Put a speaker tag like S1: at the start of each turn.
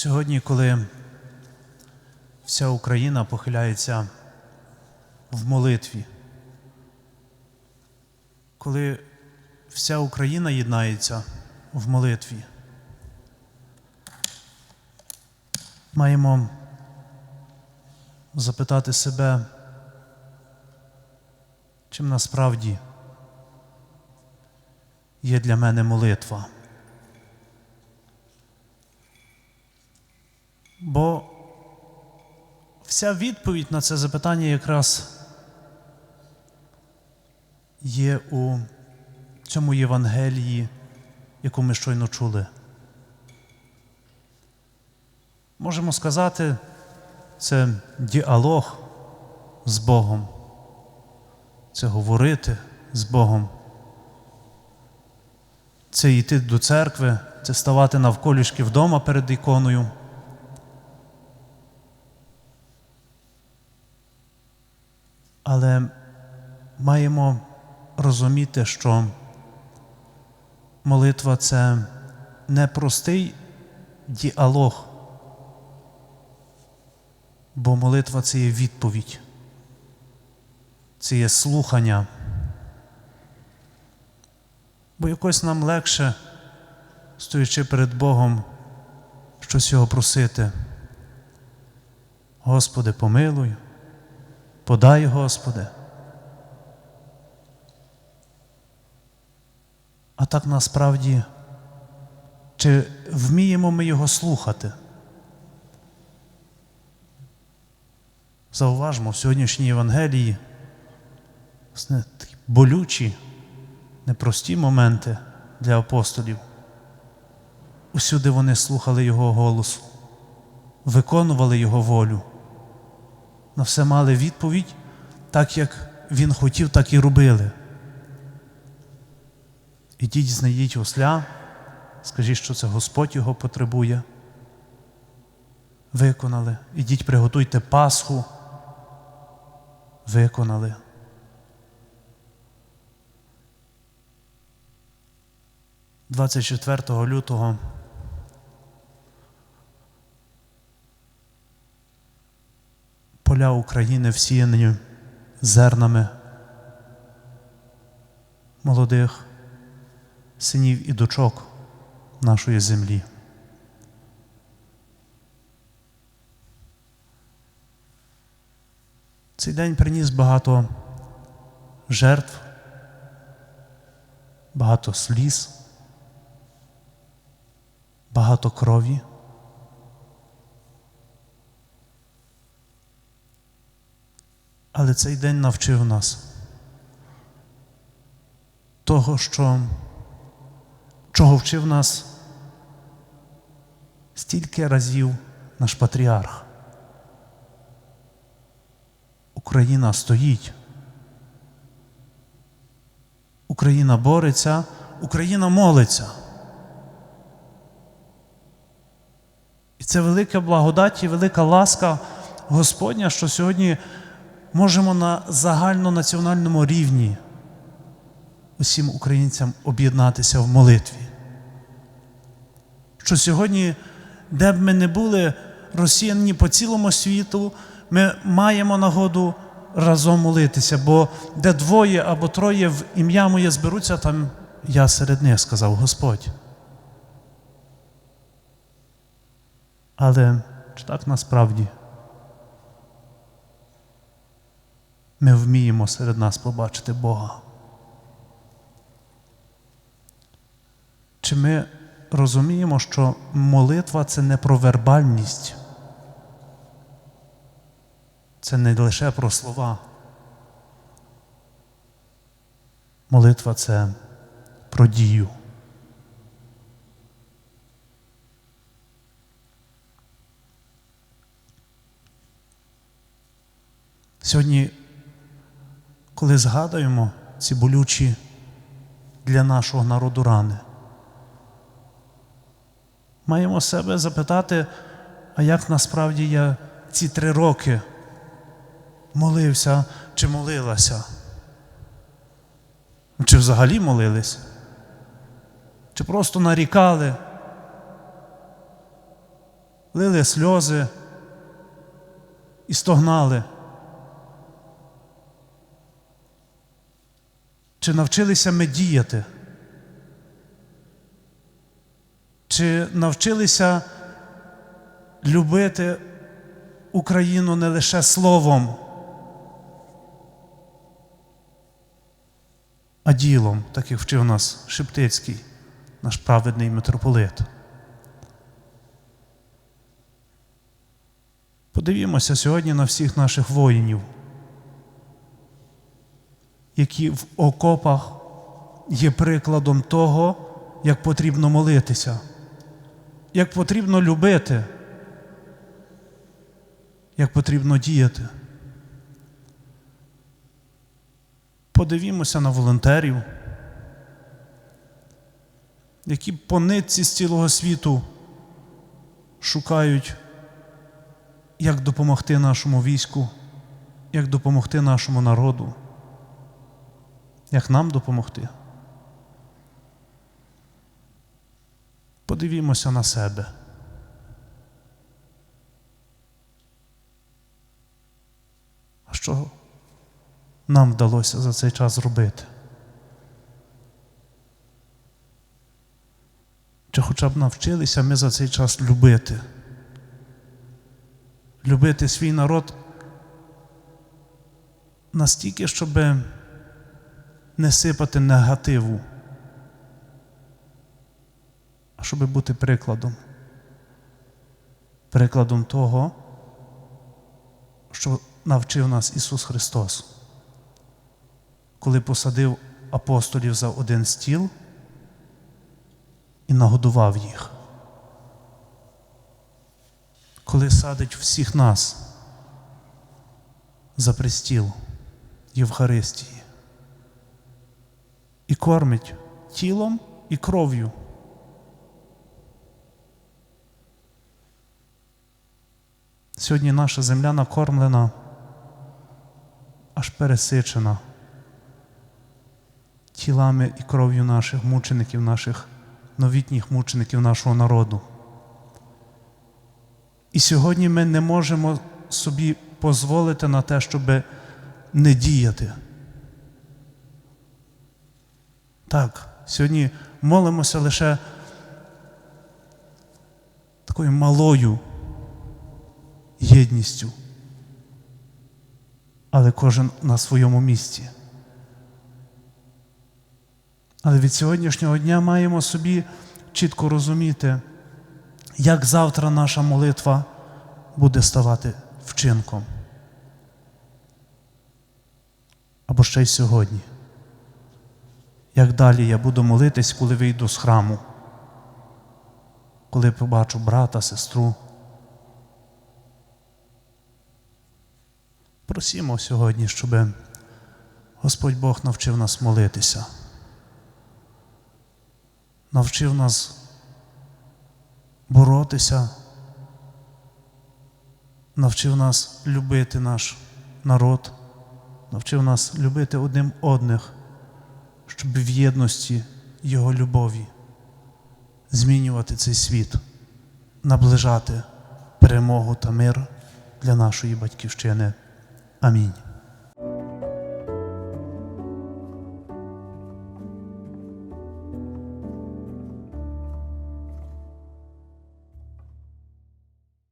S1: Сьогодні, коли вся Україна похиляється в молитві, коли вся Україна єднається в молитві, маємо запитати себе, чим насправді є для мене молитва. Бо вся відповідь на це запитання якраз є у цьому Євангелії, яку ми щойно чули. Можемо сказати, це діалог з Богом, це говорити з Богом, це йти до церкви, це ставати навколішки вдома перед іконою. Але маємо розуміти, що молитва це не простий діалог, бо молитва це є відповідь, це є слухання. Бо якось нам легше, стоячи перед Богом, щось його просити. Господи, помилуй. Подай, Господи. А так насправді, чи вміємо ми його слухати? Зауважмо в сьогоднішній Євангелії болючі, непрості моменти для апостолів. Усюди вони слухали Його голосу, виконували Його волю на все мали відповідь, так як він хотів, так і робили. Ідіть, знайдіть осля, скажіть, що це Господь його потребує. Виконали. Ідіть, приготуйте Пасху. Виконали. Двадцять лютого поля України всіяні зернами молодих синів і дочок нашої землі. Цей день приніс багато жертв, багато сліз, багато крові. Але цей день навчив нас того, що чого вчив нас стільки разів наш патріарх. Україна стоїть. Україна бореться, Україна молиться. І це велика благодать і велика ласка Господня, що сьогодні можемо на загальнонаціональному рівні усім українцям об'єднатися в молитві. Що сьогодні, де б ми не були росіяні по цілому світу, ми маємо нагоду разом молитися, бо де двоє або троє в ім'я моє зберуться, там я серед них, сказав Господь. Але чи так насправді? Ми вміємо серед нас побачити Бога. Чи ми розуміємо, що молитва це не про вербальність, це не лише про слова. Молитва це про дію. Сьогодні коли згадуємо ці болючі для нашого народу рани. Маємо себе запитати, а як насправді я ці три роки молився чи молилася? Чи взагалі молились? Чи просто нарікали? лили сльози і стогнали. Чи навчилися ми діяти? Чи навчилися любити Україну не лише словом, а ділом, так як вчив нас Шептицький, наш праведний митрополит? Подивімося сьогодні на всіх наших воїнів, які в окопах є прикладом того, як потрібно молитися, як потрібно любити, як потрібно діяти. Подивімося на волонтерів, які по нитці з цілого світу шукають як допомогти нашому війську, як допомогти нашому народу, як нам допомогти. Подивімося на себе. А що нам вдалося за цей час зробити? Чи хоча б навчилися ми за цей час любити? любити свій народ настільки, щоб не сипати негативу, а щоб бути прикладом. Прикладом того, що навчив нас Ісус Христос, коли посадив апостолів за один стіл і нагодував їх. Коли садить всіх нас за пристіл Євхаристії і кормить тілом і кров'ю. Сьогодні наша земля накормлена, аж пересичена тілами і кров'ю наших мучеників, наших новітніх мучеників нашого народу. І сьогодні ми не можемо собі дозволити на те, щоб не діяти. Так, сьогодні молимося лише такою малою єдністю, але кожен на своєму місці. Але від сьогоднішнього дня маємо собі чітко розуміти, як завтра наша молитва буде ставати вчинком. Або ще й сьогодні. Як далі я буду молитись, коли вийду з храму, коли побачу брата, сестру. Просімо сьогодні, щоб Господь Бог навчив нас молитися, навчив нас боротися, навчив нас любити наш народ, навчив нас любити одним одних, щоб в єдності Його любові змінювати цей світ, наближати перемогу та мир для нашої батьківщини. Амінь.